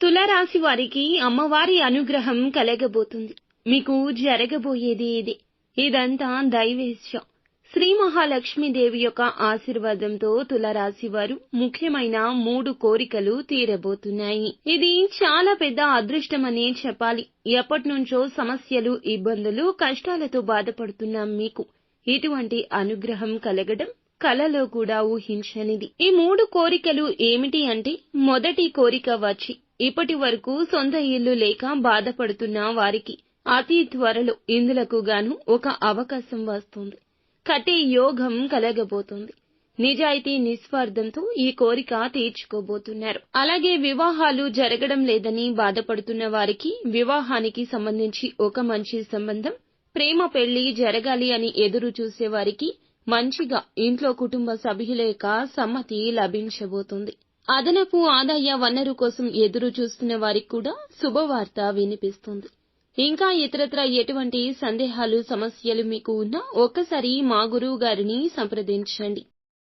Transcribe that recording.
తులరాశి వారికి అమ్మవారి అనుగ్రహం కలగబోతుంది. మీకు జరగబోయేది ఇదే. ఇదంతా దైవేశ్యం. శ్రీ మహాలక్ష్మీదేవి యొక్క ఆశీర్వాదంతో తులరాశి వారు ముఖ్యమైన మూడు కోరికలు తీరబోతున్నాయి. ఇది చాలా పెద్ద అదృష్టమనే చెప్పాలి. ఎప్పటి నుంచో సమస్యలు ఇబ్బందులు కష్టాలతో బాధపడుతున్నాం మీకు ఇటువంటి అనుగ్రహం కలగడం కలలో కూడా ఊహించనిది. ఈ మూడు కోరికలు ఏమిటి అంటే మొదటి కోరిక వచ్చి ఇప్పటి వరకు సొంత ఇల్లు లేక బాధపడుతున్న వారికి అతి త్వరలో ఇందులకు గాను ఒక అవకాశం వస్తుంది. కట్టే యోగం కలగబోతుంది. నిజాయితీ నిస్వార్థంతో ఈ కోరిక తీర్చుకోబోతున్నారు. అలాగే వివాహాలు జరగడం లేదని బాధపడుతున్న వారికి వివాహానికి సంబంధించి ఒక మంచి సంబంధం ప్రేమ పెళ్ళి జరగాలి అని ఎదురు చూసే వారికి మంచిగా ఇంట్లో కుటుంబ సభ్యుల యొక్క సమ్మతి లభించబోతుంది. అదనపు ఆదాయ వనరు కోసం ఎదురు చూస్తున్న వారికి కూడా శుభవార్త వినిపిస్తుంది. ఇంకా ఇతరత్ర ఎటువంటి సందేహాలు సమస్యలు మీకు ఉన్నా ఒక్కసారి మా గురువు గారిని సంప్రదించండి.